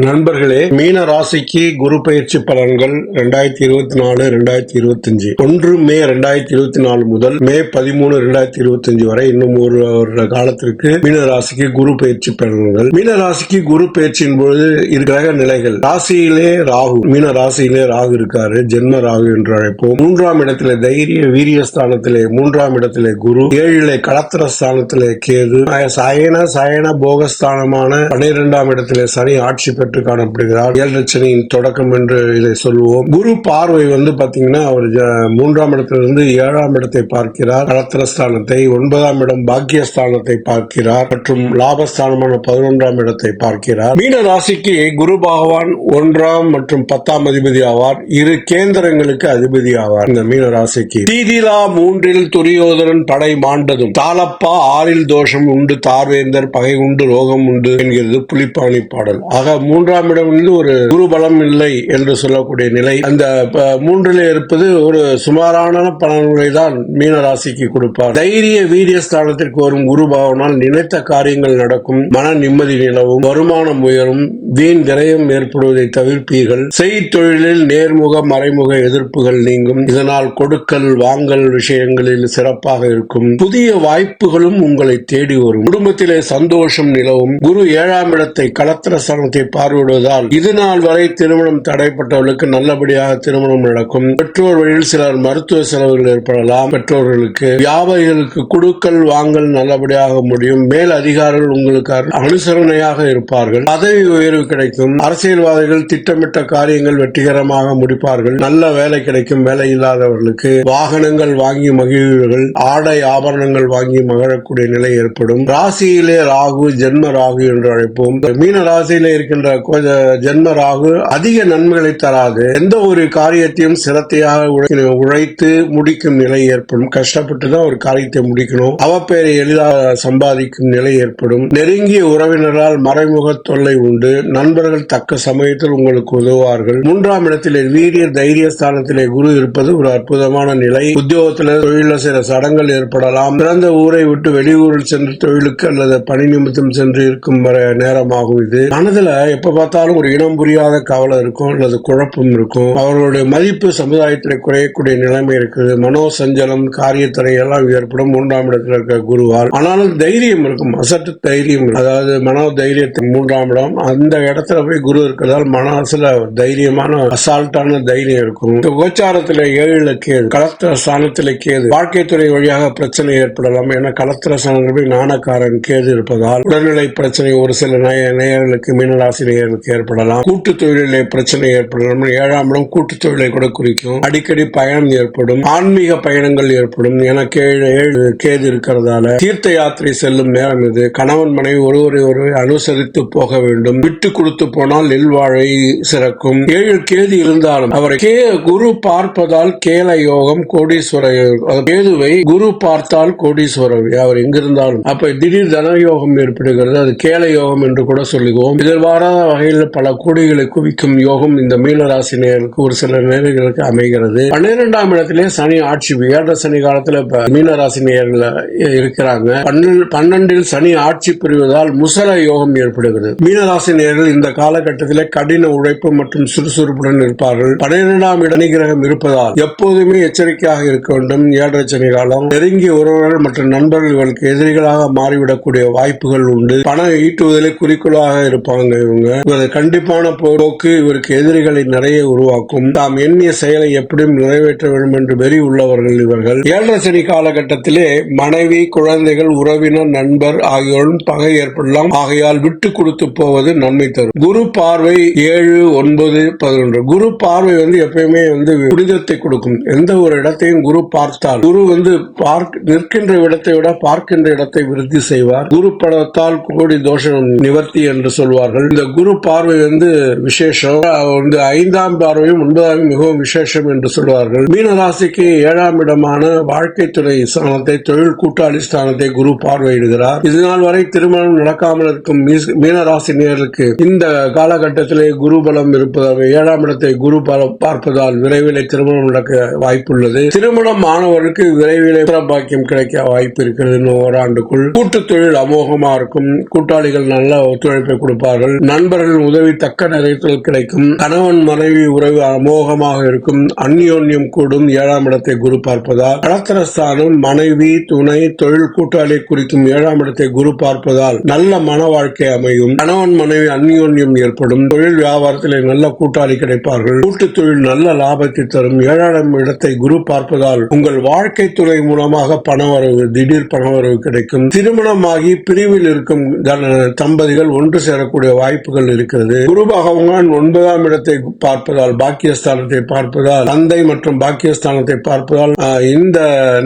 நண்பர்களே மீன ராசிக்கு குரு பயிற்சி பலன்கள் ரெண்டாயிரத்தி இருபத்தி நாலு ரெண்டாயிரத்தி இருபத்தி அஞ்சு. ஒன்று மே ரெண்டாயிரத்தி இருபத்தி நாலு முதல் மே பதிமூணு ரெண்டாயிரத்தி இருபத்தி அஞ்சு வரை இன்னும் ஒரு காலத்திற்கு மீன ராசிக்கு குரு பயிற்சி பலன்கள். மீன ராசிக்கு குரு பயிற்சியின் பொழுது இருக்கிற நிலைகள். ராசியிலே ராகு மீன ராசியிலே ராகு இருக்காரு ஜென்ம ராகு என்று அழைப்போம். மூன்றாம் இடத்திலே தைரிய வீரிய ஸ்தானத்திலே மூன்றாம் இடத்திலே குரு ஏழிலே களத்திர ஸ்தானத்திலே கேது சயன சயன போகஸ்தானமான பன்னிரெண்டாம் இடத்திலே சனி ஆட்சி பெற்று காணப்படுகிறார் ஏழரை சனியின் தொடக்கம் என்று இதை சொல்லுவோம். குரு பார்வை வந்து பாத்தீங்கன்னா அவர் மூன்றாம் இடத்திலிருந்து ஏழாம் இடத்தை பார்க்கிறார். களத்திரஸ்தானத்தை ஒன்பதாம் இடம் பாக்கியஸ்தானத்தை பார்க்கிறார். மற்றும் லாபஸ்தானமான பதினொன்றாம் இடத்தை பார்க்கிறார். மீன ராசிக்கு குரு பகவான் ஒன்றாம் மற்றும் பத்தாம் அதிபதி ஆவார். இரு கேந்திரங்களுக்கு அதிபதி ஆவார். இந்த மீன ராசிக்கு தீதிலா மூன்றில் துரியோதரன் படை மாண்டதும். தாளப்பா ஆறில் தோஷம் உண்டு தார்வேந்தர் பகை உண்டு ரோகம் உண்டு என்கிறது புலிப்பாணி பாடல். ஆக மூன்றாம் இடம் வந்து ஒரு குரு பலம் இல்லை என்று சொல்லக்கூடிய நிலை. அந்த ப- இருப்பது ஒரு சுமாரான பலன்களை தான் மீன ராசிக்கு கொடுப்பார். தைரிய வீரிய ஸ்தானத்திற்கு வரும் குரு பகவானால் நினைத்த காரியங்கள் நடக்கும். மன நிம்மதி நிலவும் வருமானம் உயரும் வீண் விரயம் ஏற்படுவதை தவிர்ப்பீர்கள். செய்தொழிலில் நேர்முக மறைமுக எதிர்ப்புகள் நீங்கும். இதனால் கொடுக்கல் வாங்கல் விஷயங்களில் சிறப்பாக இருக்கும். புதிய வாய்ப்புகளும் உங்களை தேடி வரும். குடும்பத்திலே சந்தோஷம் நிலவும். குரு ஏழாம் இடத்தை கலத்திர ஸ்தானத்தை பார்வையிடுவதால் இது நாள் வரை திருமணம் தடைப்பட்டவர்களுக்கு நல்லபடியாக திருமணம் நடக்கும். பெற்றோர் வழியில் சிலர் மருத்துவ செலவுகள் ஏற்படலாம். பெற்றோர்களுக்கு வியாபாரிகளுக்கு குடுக்கல் வாங்கல் நல்லபடியாக முடியும். மேல் அதிகாரிகள் உங்களுக்கு அனுசரணையாக இருப்பார்கள். பதவி உயர்வு கிடைக்கும். அரசியல்வாதிகள் திட்டமிட்ட காரியங்கள் வெற்றிகரமாக முடிப்பார்கள். நல்ல வேலை கிடைக்கும். வேலை இல்லாதவர்களுக்கு வாகனங்கள் வாங்கி மகிழ்வீர்கள். ஆடை ஆபரணங்கள் வாங்கி மகிழக்கூடிய நிலை ஏற்படும். ராசியிலே ராகு ஜென்ம ராகு என்று அழைப்போம். மீன ராசியிலே இருக்கின்ற ஜென்ம ராகு அதிக நன்மைகளை தராது. எந்த ஒரு காரியத்தையும் சிரத்தையாக உழை- உழைத்து முடிக்கும் நிலை ஏற்படும். கஷ்டப்பட்டு தான் ஒரு காரியத்தை முடிக்கணும். அவப்பெயரை எளிதாக சம்பாதிக்கும் நிலை ஏற்படும். நெருங்கிய உறவினரால் மறைமுக தொல்லை உண்டு. நண்பர்கள் தக்க சமயத்தில் உங்களுக்கு உதவுவார்கள். மூன்றாம் இடத்திலே வீரிய தைரிய ஸ்தானத்திலே குரு இருப்பது ஒரு அற்புதமான நிலை. உத்தியோகத்தில் தொழில சில சடங்குகள் ஏற்படலாம். பிறந்த ஊரை விட்டு வெளியூரில் சென்று தொழிலுக்கு அல்லது பணி நிமித்தம் சென்று இருக்கும் வரை நேரமாகும் இது. மனதுல எப்ப பார்த்தாலும் ஒரு இனம் புரியாத கவலை இருக்கும் அல்லது குழப்பம் இருக்கும். அவர்களுடைய மதிப்பு சமுதாயத்தில் குறையக்கூடிய நிலைமை இருக்குது. மனோ சஞ்சலம் காரியத்தடை எல்லாம் ஏற்படும். மூன்றாம் இடத்தில் இருக்க குருவால். ஆனாலும் தைரியம் இருக்கும். அசட்டு தைரியம் அதாவது மனோ தைரியத்தின் மூன்றாம் இடம். அந்த இடத்துல போய் குரு இருக்கிறதால் மனசுல தைரியமான அசால்ட்டான தைரியம் இருக்கும். இந்த கோச்சாரத்துல ஏழுல கேது கலத்திர ஸ்தானத்துல கேது. வாழ்க்கை துறை வழியாக பிரச்சனை ஏற்படலாம். ஏன்னா கலத்திர ஸ்தானங்கள் போய் நாணக்காரன் கேது இருப்பதால் உடல்நிலை பிரச்சனை ஒரு சில நேயர்களுக்கு மீனராசி நேயர்களுக்கு ஏற்படலாம். கூட்டு தொழிலே பிரச்சனை ஏற்படலாம் ஏழாம் இடம் கூட்டு தொழிலை கூட குறிக்கும். அடிக்கடி பயணம் ஏற்படும். ஆன்மீக பயணங்கள் ஏற்படும். என கேழு ஏழு கேது இருக்கிறதால தீர்த்த யாத்திரை செல்லும் நேரம் இது. கணவன் மனைவி ஒருவரை ஒரு அனுசரித்து போக வேண்டும். விட்டு கொடுத்து போனால் நெல்வாழை சிறக்கும். ஏழு கேது இருந்தாலும் அவரை கே குரு பார்ப்பதால் கேல யோகம் கோடீஸ்வர கேதுவை குரு பார்த்தால் கோடீஸ்வரர் அவர் எங்கிருந்தாலும். அப்ப திடீர் தன யோகம் ஏற்படுகிறது. அது கேல யோகம் என்று கூட சொல்லுவோம். எதிர்பாராத வகையில் பல கோடிகளை குவிக்கும் யோகம் இந்த மீனராசி நேர்களுக்கு ஒரு சில நேரங்களுக்கு அமைகிறது. பன்னிரெண்டாம் இடத்திலே சனி ஆட்சி ஏழரை சனி காலத்துல மீனராசி நேர்கள் இருக்கிறாங்க. பன்னெண்டில் சனி ஆட்சி புரிவதால் முசல யோகம் ஏற்படுகிறது. மீனராசி நேர்கள் இந்த காலகட்டத்திலே கடின உழைப்பு மற்றும் சுறுசுறுப்புடன் இருப்பார்கள். பன்னிரெண்டாம் இட கிரகம் இருப்பதால் எப்போதுமே எச்சரிக்கையாக இருக்க வேண்டும். ஏழரை சனி காலம் நெருங்கிய உறவுகள் மற்றும் நண்பர்களுக்கு எதிரிகளாக மாறிவிடக்கூடிய வாய்ப்புகள் உண்டு. பணம் ஈட்டுவதிலே குறிக்கோளாக இருப்பாங்க இவங்க. இவரது கண்டிப்பான போக்கு இவருக்கு எதிரிகளை நிறைய உருவாக்கும். தாம் எண்ணிய செயலை எப்படியும் நிறைவேற்ற வேண்டும் என்று வெறி உள்ளவர்கள் இவர்கள். ஏழரை சனி காலகட்டத்திலே மனைவி குழந்தைகள் உறவினர் நண்பர் ஆகியோரும் பகை ஏற்படலாம். ஆகையால் விட்டு கொடுத்து போவது நன்மை தரும். குரு பார்வை ஏழு ஒன்பது பதினொன்று. குரு பார்வை வந்து எப்பயுமே வந்து புனிதத்தை கொடுக்கும். எந்த ஒரு இடத்தையும் குரு பார்த்தால் குரு வந்து பார்க்க நிற்கின்ற இடத்தை விட பார்க்கின்ற இடத்தை விருத்தி செய்வார். குரு படத்தால் கோடி தோஷம் நிவர்த்தி என்று சொல்வார்கள். இந்த குரு பார்வை வந்து விசேஷம். வந்து ஐந்தாம் பார்வையும் ஒன்பதாம் மிகவும் விசேஷம் என்று சொல்வார்கள். மீன ராசிக்கு ஏழாம் இடமான வாழ்க்கை துறை ஸ்தானத்தை தொழில் கூட்டாளி ஸ்தானத்தை குரு பார்வையிடுகிறார். இதனால் வரை திருமணம் நடக்காமல் இருக்கும் மீஸ்- மீன ராசினியர்களுக்கு இந்த காலகட்டத்திலே குரு பலம் இருப்பதாக ஏழாம் இடத்தை குரு பலம் பார்ப்பதால் விரைவில் திருமணம் நடக்க வாய்ப்புள்ளது. திருமணம் ஆனவருக்கு விரைவில் பாக்கியம் கிடைக்க வாய்ப்பு இருக்கிறது. இன்னும் ஓராண்டுக்குள் கூட்டு தொழில் அமோகமா இருக்கும். கூட்டாளிகள் நல்ல ஒத்துழைப்பை கொடுப்பார்கள். நண்பர்கள் நண்பர்கள் உதவி தக்க நேரத்தில் கிடைக்கும். கணவன் மனைவி உறவு அமோகமாக இருக்கும். அந்யோன்யம் கூடும். ஏழாம் இடத்தை குரு பார்ப்பதால். களத்திரஸ்தானம் மனைவி துணை தொழில் கூட்டாளி குறிக்கும் ஏழாம் இடத்தை குரு பார்ப்பதால் நல்ல மன வாழ்க்கை அமையும். கணவன் மனைவி அந்யோன்யம் ஏற்படும். தொழில் வியாபாரத்திலே நல்ல கூட்டாளி கிடைப்பார்கள். கூட்டு தொழில் நல்ல லாபத்தை தரும். ஏழாம் இடத்தை குரு பார்ப்பதால் உங்கள் வாழ்க்கை துறை மூலமாக பணவரவு திடீர் பணவரவு கிடைக்கும். திருமணமாகி பிரிவில் இருக்கும் தம்பதிகள் ஒன்று சேரக்கூடிய வாய்ப்பு வாய்ப்புகள் இருக்கிறது. குரு பகவான் ஒன்பதாம் இடத்தை பார்ப்பதால் பாக்கியஸ்தானத்தை பார்ப்பதால் தந்தை மற்றும் பாக்கியஸ்தானத்தை பார்ப்பதால் இந்த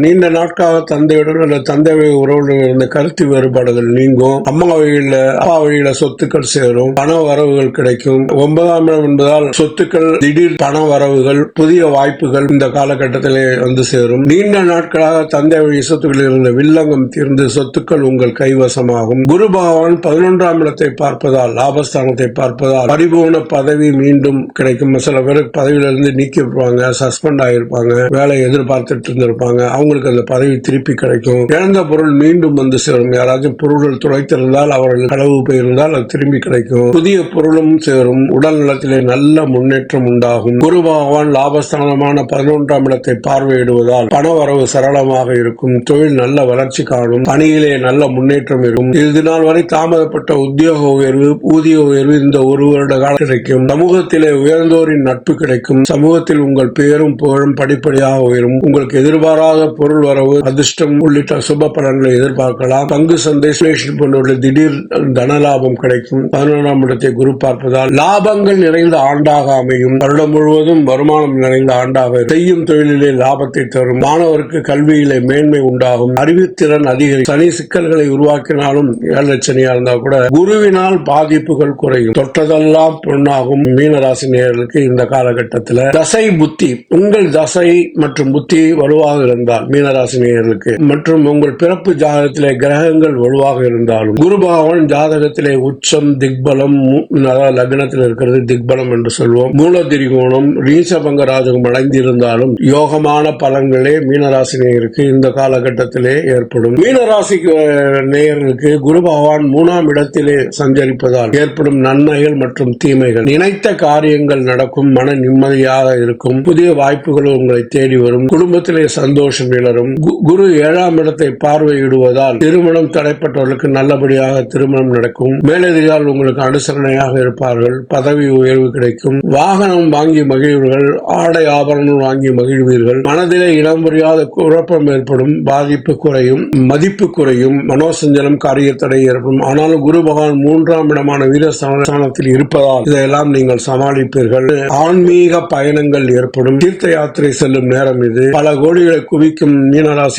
நீண்ட நாட்காக தந்தையுடன் அல்லது தந்தை உறவுடன் இருந்த கருத்து வேறுபாடுகள் நீங்கும். அம்மா வழியில அப்பா வழியில சொத்துக்கள் சேரும் பண வரவுகள் கிடைக்கும். ஒன்பதாம் இடம் என்பதால் சொத்துக்கள் திடீர் பண வரவுகள் புதிய வாய்ப்புகள் இந்த காலகட்டத்திலே வந்து சேரும். நீண்ட நாட்களாக தந்தை வழி சொத்துக்களில் இருந்த வில்லங்கம் தீர்ந்து சொத்துக்கள் உங்கள் கைவசமாகும். குரு பகவான் பதினொன்றாம் இடத்தை பார்ப்பதால் அரசாங்கத்தை பார்ப்பதால் பரிபூர்ண பதவி மீண்டும் கிடைக்கும். சில பேருக்கு பதவியிலிருந்து நீக்கி இருப்பாங்க சஸ்பெண்ட் ஆகியிருப்பாங்க வேலை எதிர்பார்த்துட்டு இருந்திருப்பாங்க. அவங்களுக்கு அந்த பதவி திருப்பி கிடைக்கும். இழந்த பொருள் மீண்டும் வந்து சேரும். யாராச்சும் பொருள்கள் துளைத்திருந்தால் அவர்கள் களவு போயிருந்தால் அது திரும்பி கிடைக்கும். புதிய பொருளும் சேரும். உடல் நலத்திலே நல்ல முன்னேற்றம் உண்டாகும். குரு பகவான் லாபஸ்தானமான பதினொன்றாம் இடத்தை பார்வையிடுவதால் பண வரவு சரளமாக இருக்கும். தொழில் நல்ல வளர்ச்சி காணும். பணியிலே நல்ல முன்னேற்றம் இருக்கும். இது நாள் வரை தாமதப்பட்ட உத்தியோக உயர்வு ஊதிய உயர்வு இந்த ஒரு வருட காலம் கிடைக்கும். சமூகத்திலே உயர்ந்தோரின் நட்பு கிடைக்கும். சமூகத்தில் உங்கள் பெயரும் புகழும் படிப்படியாக உயரும். உங்களுக்கு எதிர்பாராத பொருள் வரவு அதிர்ஷ்டம் உள்ளிட்ட சுப பலன்களை எதிர்பார்க்கலாம். பங்கு சந்தை ஸ்பெஷல் திடீர் தன லாபம் கிடைக்கும். பதினொன்றாம் இடத்தை குரு பார்ப்பதால் லாபங்கள் நிறைந்த ஆண்டாக அமையும். வருடம் முழுவதும் வருமானம் நிறைந்த ஆண்டாக செய்யும் தொழிலிலே லாபத்தை தரும். மாணவருக்கு கல்வியிலே மேன்மை உண்டாகும். அறிவுத்திறன் அதிகரிக்கும். சனி சிக்கல்களை உருவாக்கினாலும் ஏழு சனியா இருந்தால் கூட குருவினால் பாதிப்புகள் குறையும். தொட்டதெல்லாம் பொண்ணாகும். மீனராசி நேர்களுக்கு இந்த காலகட்டத்தில் தசை புத்தி உங்கள் தசை மற்றும் புத்தி வலுவாக இருந்தால் மீனராசி நேர்களுக்கு மற்றும் உங்கள் பிறப்பு ஜாதகத்திலே கிரகங்கள் வலுவாக இருந்தாலும் குரு பகவான் ஜாதகத்திலே உச்சம் திக்பலம் அதாவது லக்னத்தில் இருக்கிறது திக்பலம் என்று சொல்வோம். மூல திரிகோணம் ரீசபங்க ராஜகம் அடைந்திருந்தாலும் யோகமான பலன்களே மீனராசி நேயருக்கு இந்த காலகட்டத்திலே ஏற்படும். மீனராசி அஹ், நேயர்களுக்கு குரு பகவான் மூணாம் இடத்திலே சஞ்சரிப்பதால் ஏற்படும் நன்மைகள் மற்றும் தீமைகள். நினைத்த காரியங்கள் நடக்கும் மன நிம்மதியாக இருக்கும். புதிய வாய்ப்புகள் உங்களை தேடி வரும். குடும்பத்திலே சந்தோஷம் நிலரும். குரு ஏழாம் இடத்தை பார்வையிடுவதால் திருமணம் தடைப்பட்டவர்களுக்கு நல்லபடியாக திருமணம் நடக்கும். மேலதிகாரிகள் உங்களுக்கு அனுசரணையாக இருப்பார்கள். பதவி உயர்வு கிடைக்கும். வாகனம் வாங்கி மகிழ்வீர்கள். ஆடை ஆபரணம் வாங்கி மகிழ்வீர்கள். மனதிலே இடம் புரியாத குழப்பம் ஏற்படும். பாதிப்பு குறையும். மதிப்பு குறையும். மனோசஞ்சலம் காரியத்தடை ஏற்படும். ஆனாலும் குரு பகவான் மூன்றாம் இடமான வீரஸ்தானத்தில் இருப்பதால் இதையெல்லாம் நீங்கள் சமாளிப்பீர்கள். ஆன்மீக பயணங்கள் ஏற்படும். தீர்த்த யாத்திரை செல்லும் நேரம் இது. பல கோடிகளை குவிக்கும் மீனராசி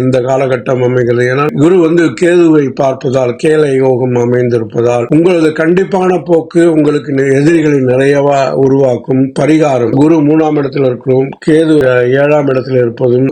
இந்த காலகட்டம் அமைகிறது. ஏன்னா குரு வந்து கேதுவை பார்ப்பதால் கேலை யோகம் அமைந்திருப்பதால் உங்களது கண்டிப்பான போக்கு உங்களுக்கு எதிரிகளை நிறையவா உருவாக்கும் பரிகாரம். குரு மூணாம் இடத்தில் இருக்கிறோம் கேது ஏழாம் இடத்தில் இருப்பதும்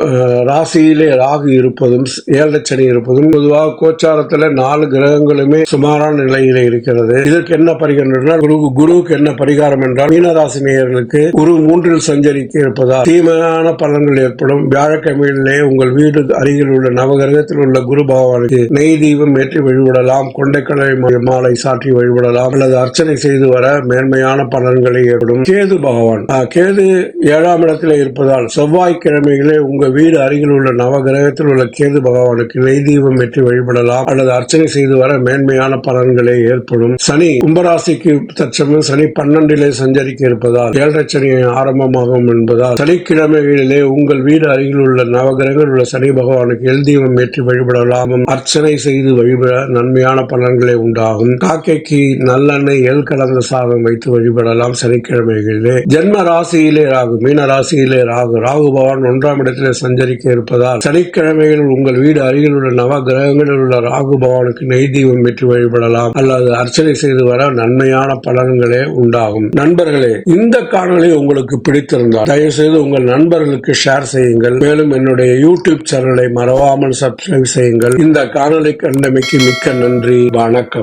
ராசியிலே ராகு இருப்பதும் ஏழச்சனி இருப்பதும் பொதுவாக கோச்சாரத்துல நாலு கிரகங்களுமே சுமாரான நிலையில இருக்கிறது. இதற்கு என்ன பரிகாரம் என்றால் குரு குருவுக்கு என்ன பரிகாரம் என்றால் மீனராசி நேயர்களுக்கு குரு மூன்றில் சஞ்சரிக்க இருப்பதால் தீமையான பலன்கள் ஏற்படும். வியாழக்கிழமையிலே உங்கள் வீடு அருகில் உள்ள நவகிரகத்தில் உள்ள குரு பகவானுக்கு நெய் தீபம் ஏற்றி வழிபடலாம். கொண்டைக்கடலை மாலை சாற்றி வழிபடலாம். அல்லது அர்ச்சனை செய்து வர மேன்மையான பலன்களை ஏற்படும். கேது பகவான். கேது ஏழாம் இடத்தில் இருப்பதால் செவ்வாய்க்கிழமைகளே உங்க வீடு அருகில் உள்ள நவகிரகத்தில் உள்ள கேது பகவானுக்கு நெய் தீபம் ஏற்றி வழிபடலாம். அல்லது அர்ச்சனை செய்து வர மேன்மையான பலன்களே ஏற்படும். சனி கும்பராசிக்கு தற்சமயம் சனி பன்னெண்டிலே சஞ்சரிக்க இருப்பதால் ஏழரை சனி ஆரம்பமாகும் என்பதால் சனிக்கிழமைகளிலே உங்கள் வீடு அருகில் உள்ள நவகிரகங்கள் உள்ள சனி பகவானுக்கு எல் ஏற்றி வழிபடலாம் அர்ச்சனை செய்து வழிபட நன்மையான பலன்களே உண்டாகும். காக்கைக்கு நல்லெண்ணெய் எல் கலந்த சாதம் வைத்து வழிபடலாம் சனிக்கிழமைகளிலே. ஜென்ம ராசியிலே ராகு மீன ராசியிலே ராகு ராகு பகவான் ஒன்றாம் இடத்திலே சஞ்சரிக்க இருப்பதால் சனிக்கிழமைகளில் உங்கள் வீடு அருகில் உள்ள நவ கிரகங்களில் உள்ள ராகு பகவானுக்கு நெய் தீபம் ஏற்றி வழிபடலாம் அல்லது அர்ச்சனை செய்து வர நன்மையான பலன்களே உண்டாகும். நண்பர்களே இந்த காணொலி உங்களுக்கு பிடித்திருந்தால் தயவு செய்து உங்கள் நண்பர்களுக்கு ஷேர் செய்யுங்கள். மேலும் என்னுடைய யூடியூப் சேனலை மறவாமல் சப்ஸ்கிரைப் செய்யுங்கள். இந்த காணொலி கண்டமைக்கு மிக்க நன்றி. வணக்கம்.